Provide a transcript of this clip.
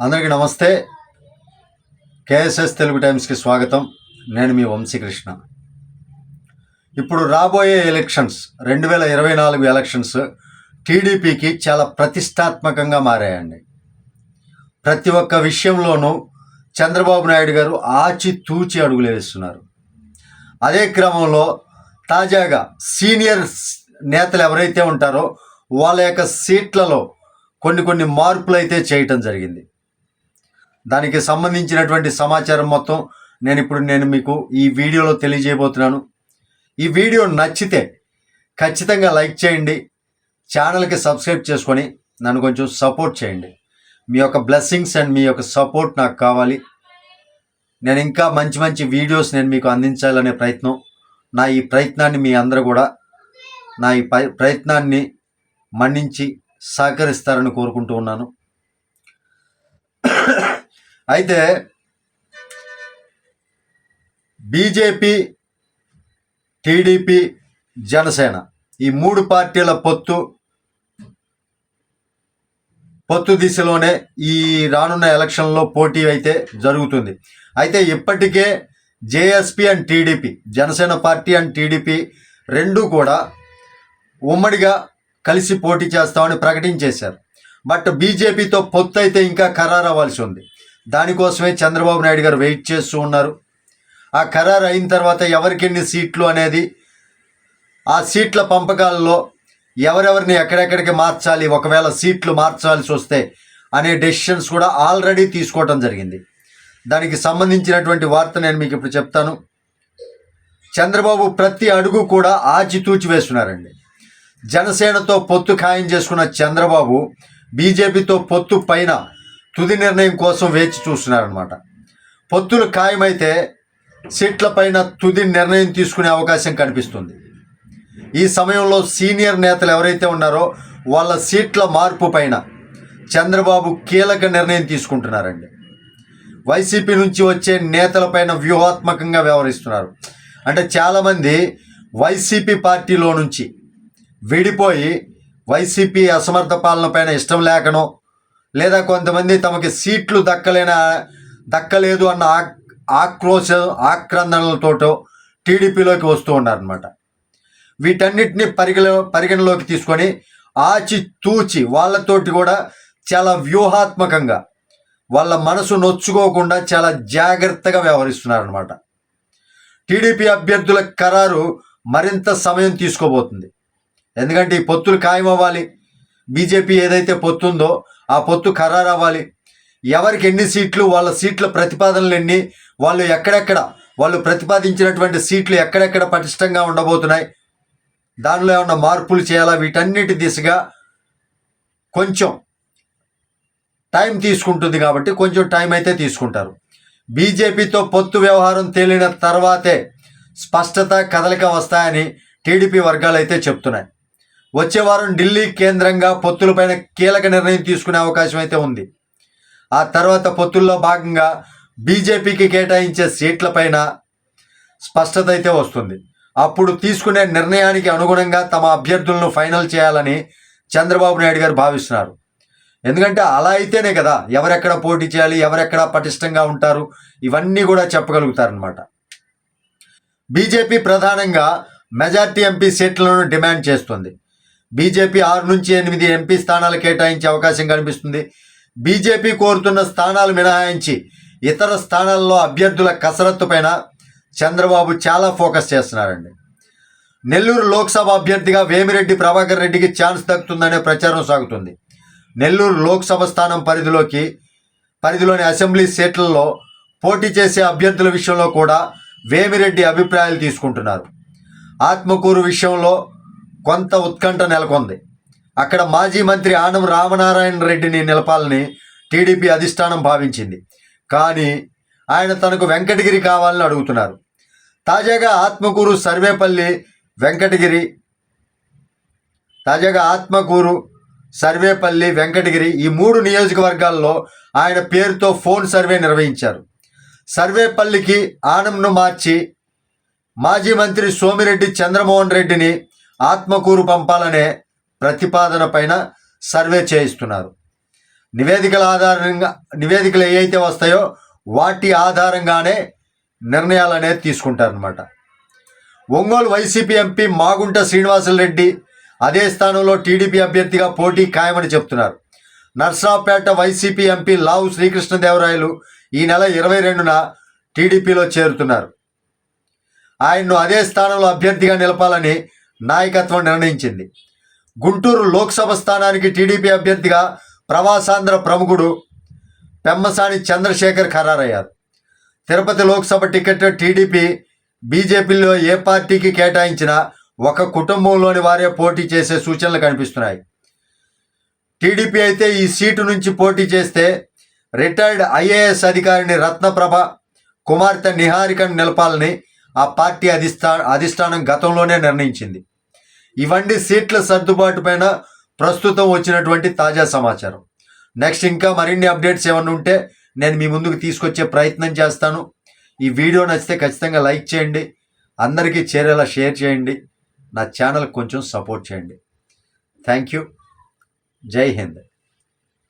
అందరికీ నమస్తే. కేఎస్ఎస్ తెలుగు టైమ్స్కి స్వాగతం. నేను మీ వంశీకృష్ణ. ఇప్పుడు రాబోయే ఎలక్షన్స్ రెండు వేల ఇరవై నాలుగు ఎలక్షన్స్ టీడీపీకి చాలా ప్రతిష్టాత్మకంగా మారాయండి. ప్రతి ఒక్క విషయంలోనూ చంద్రబాబు నాయుడు గారు ఆచితూచి అడుగులు వేస్తున్నారు. అదే క్రమంలో తాజాగా సీనియర్ నేతలు ఎవరైతే ఉంటారో వాళ్ళ యొక్క సీట్లలో కొన్ని కొన్ని మార్పులు అయితే చేయటం జరిగింది. దానికి సంబంధించినటువంటి సమాచారం మొత్తం నేను ఇప్పుడు నేను మీకు ఈ వీడియోలో తెలియజేయబోతున్నాను. ఈ వీడియో నచ్చితే ఖచ్చితంగా లైక్ చేయండి ఛానల్కి సబ్స్క్రైబ్ చేసుకొని నన్ను కొంచెం సపోర్ట్ చేయండి. మీ యొక్క బ్లెస్సింగ్స్ అండ్ మీ యొక్క సపోర్ట్ నాకు కావాలి. నేను ఇంకా మంచి మంచి వీడియోస్ నేను మీకు అందించాలనే ప్రయత్నం నా ఈ ప్రయత్నాన్ని మీ అందరూ కూడా నా ఈ ప్రయత్నాన్ని మన్నించి సహకరిస్తారని కోరుకుంటూ ఉన్నాను. అయితే బీజేపీ టీడీపీ జనసేన ఈ మూడు పార్టీల పొత్తు పొత్తు దిశలోనే ఈ రానున్న ఎలక్షన్లో పోటీ అయితే జరుగుతుంది. అయితే ఇప్పటికే JSP and TDP Janasena party and TDP రెండు కూడా ఉమ్మడిగా కలిసి పోటీ చేస్తామని ప్రకటించేశారు. బట్ బీజేపీతో పొత్తు అయితే ఇంకా ఖరారు అవ్వాల్సి ఉంది. దానికోసమే చంద్రబాబు నాయుడు గారు వెయిట్ చేస్తూ ఉన్నారు. ఆ ఖరారు అయిన తర్వాత ఎవరికెన్ని సీట్లు అనేది ఆ సీట్ల పంపకాలలో ఎవరెవరిని ఎక్కడెక్కడికి మార్చాలి ఒకవేళ సీట్లు మార్చాల్సి వస్తే అనే డెసిషన్స్ కూడా ఆల్రెడీ తీసుకోవటం జరిగింది. దానికి సంబంధించినటువంటి వార్త నేను మీకు ఇప్పుడు చెప్తాను. చంద్రబాబు ప్రతి అడుగు కూడా ఆచితూచి వేస్తున్నారండి. జనసేనతో పొత్తు ఖాయం చేసుకున్న చంద్రబాబు బీజేపీతో పొత్తు పైన తుది నిర్ణయం కోసం వేచి చూస్తున్నారనమాట పొత్తులు ఖాయమైతే సీట్ల పైన తుది నిర్ణయం తీసుకునే అవకాశం కనిపిస్తుంది. ఈ సమయంలో సీనియర్ నేతలు ఎవరైతే ఉన్నారో వాళ్ళ సీట్ల మార్పు పైన చంద్రబాబు కీలక నిర్ణయం తీసుకుంటున్నారండి. వైసీపీ నుంచి వచ్చే నేతలపైన వ్యూహాత్మకంగా వ్యవహరిస్తున్నారు. అంటే చాలామంది వైసీపీ పార్టీలో నుంచి విడిపోయి వైసీపీ అసమర్థ పాలన పైన ఇష్టం లేకనో లేదా కొంతమంది తమకి సీట్లు దక్కలేన దక్కలేదు అన్న ఆక్- ఆక్రోశ ఆక్రందనలతోటో టీడీపీలోకి వస్తూ ఉన్నారనమాట వీటన్నిటిని పరిగణ పరిగణలోకి తీసుకొని ఆచి తూచి వాళ్ళతోటి కూడా చాలా వ్యూహాత్మకంగా వాళ్ళ మనసు నొచ్చుకోకుండా చాలా జాగ్రత్తగా వ్యవహరిస్తున్నారనమాట టీడీపీ అభ్యర్థుల ఖరారు మరింత సమయం తీసుకోబోతుంది. ఎందుకంటే ఈ పొత్తులు ఖాయమవ్వాలి. బీజేపీ ఏదైతే పొత్తు ఉందో ఆ పొత్తు ఖరారు అవ్వాలి ఎవరికి ఎన్ని సీట్లు వాళ్ళ సీట్ల ప్రతిపాదనలు ఎన్ని వాళ్ళు ఎక్కడెక్కడ వాళ్ళు ప్రతిపాదించినటువంటి సీట్లు ఎక్కడెక్కడ పటిష్టంగా ఉండబోతున్నాయి దానిలో ఏమన్నా మార్పులు చేయాలా? వీటన్నిటి దిశగా కొంచెం టైం తీసుకుంటుంది కాబట్టి కొంచెం టైం అయితే తీసుకుంటారు. బీజేపీతో పొత్తు వ్యవహారం తేలిన తర్వాతే స్పష్టత కదలిక వస్తాయని టీడీపీ వర్గాలు అయితే చెప్తున్నాయి. వచ్చే వారం ఢిల్లీ కేంద్రంగా పొత్తులపైన కీలక నిర్ణయం తీసుకునే అవకాశం అయితే ఉంది. ఆ తర్వాత పొత్తుల్లో భాగంగా బీజేపీకి కేటాయించే సీట్లపైన స్పష్టత అయితే వస్తుంది. అప్పుడు తీసుకునే నిర్ణయానికి అనుగుణంగా తమ అభ్యర్థులను ఫైనల్ చేయాలని చంద్రబాబు నాయుడు గారు భావిస్తున్నారు. ఎందుకంటే అలా అయితేనే కదా ఎవరెక్కడ పోటీ చేయాలి ఎవరెక్కడ పటిష్టంగా ఉంటారు ఇవన్నీ కూడా చెప్పగలుగుతారనమాట బీజేపీ ప్రధానంగా మెజార్టీ ఎంపీ సీట్లను డిమాండ్ చేస్తుంది. బీజేపీ ఆరు నుంచి ఎనిమిది ఎంపీ స్థానాలు కేటాయించే అవకాశం కనిపిస్తుంది. బీజేపీ కోరుతున్న స్థానాలు మినహాయించి ఇతర స్థానాల్లో అభ్యర్థుల కసరత్తు పైన చంద్రబాబు చాలా ఫోకస్ చేస్తున్నారండి. నెల్లూరు లోక్సభ అభ్యర్థిగా వేమిరెడ్డి ప్రభాకర్ రెడ్డికి ఛాన్స్ దక్కుతుందనే ప్రచారం సాగుతుంది. నెల్లూరు లోక్సభ స్థానం పరిధిలోకి పరిధిలోని అసెంబ్లీ సీట్లలో పోటీ చేసే అభ్యర్థుల విషయంలో కూడా వేమిరెడ్డి అభిప్రాయాలు తీసుకుంటున్నారు. ఆత్మకూరు విషయంలో కొంత ఉత్కంఠ నెలకొంది. అక్కడ మాజీ మంత్రి ఆనం రామనారాయణ రెడ్డిని నిలపాలని టీడీపీ అధిష్టానం భావించింది. కానీ ఆయన తనకు వెంకటగిరి కావాలని అడుగుతున్నారు. తాజాగా ఆత్మకూరు సర్వేపల్లి వెంకటగిరి తాజాగా ఆత్మకూరు సర్వేపల్లి వెంకటగిరి ఈ మూడు నియోజకవర్గాల్లో ఆయన పేరుతో ఫోన్ సర్వే నిర్వహించారు. సర్వేపల్లికి ఆనంను మార్చి మాజీ మంత్రి సోమిరెడ్డి చంద్రమోహన్ రెడ్డిని ఆత్మకూరు పంపాలనే ప్రతిపాదన పైన సర్వే చేయిస్తున్నారు. నివేదికల ఆధారంగా నివేదికలు ఏవైతే వస్తాయో వాటి ఆధారంగానే నిర్ణయాలు అనేది తీసుకుంటారనమాట ఒంగోలు వైసీపీ ఎంపీ మాగుంట శ్రీనివాసరెడ్డి అదే స్థానంలో టీడీపీ అభ్యర్థిగా పోటీ ఖాయమని చెప్తున్నారు. నర్సరావుపేట వైసీపీ ఎంపీ లావు శ్రీకృష్ణదేవరాయలు ఈ నెల ఇరవై రెండున టీడీపీలో చేరుతున్నారు. ఆయన్ను అదే స్థానంలో అభ్యర్థిగా నిలపాలని నాయకత్వం నిర్ణయించింది. గుంటూరు లోక్సభ స్థానానికి టీడీపీ అభ్యర్థిగా ప్రవాసాంధ్ర ప్రముఖుడు పెమ్మసాని చంద్రశేఖర్ ఖరారయ్యారు. తిరుపతి లోక్సభ టికెట్ టీడీపీ బీజేపీలో ఏ పార్టీకి కేటాయించినా ఒక కుటుంబంలోని వారే పోటీ చేసే సూచనలు కనిపిస్తున్నాయి. టీడీపీ అయితే ఈ సీటు నుంచి పోటీ చేస్తే రిటైర్డ్ ఐఏఎస్ అధికారిని రత్నప్రభ కుమార్తె నిహారికను నిలపాలని ఆ పార్టీ అధిష్టా అధిష్టానం గతంలోనే నిర్ణయించింది. ఇవన్నీ సీట్ల సర్దుబాటు పైన ప్రస్తుతం వచ్చినటువంటి తాజా సమాచారం. నెక్స్ట్ ఇంకా మరిన్ని అప్డేట్స్ ఏమైనా ఉంటే నేను మీ ముందుకు తీసుకొచ్చే ప్రయత్నం చేస్తాను. ఈ వీడియో నచ్చితే ఖచ్చితంగా లైక్ చేయండి. అందరికీ చేరేలా షేర్ చేయండి. నా ఛానల్ కొంచెం సపోర్ట్ చేయండి. Thank you. జై హింద్.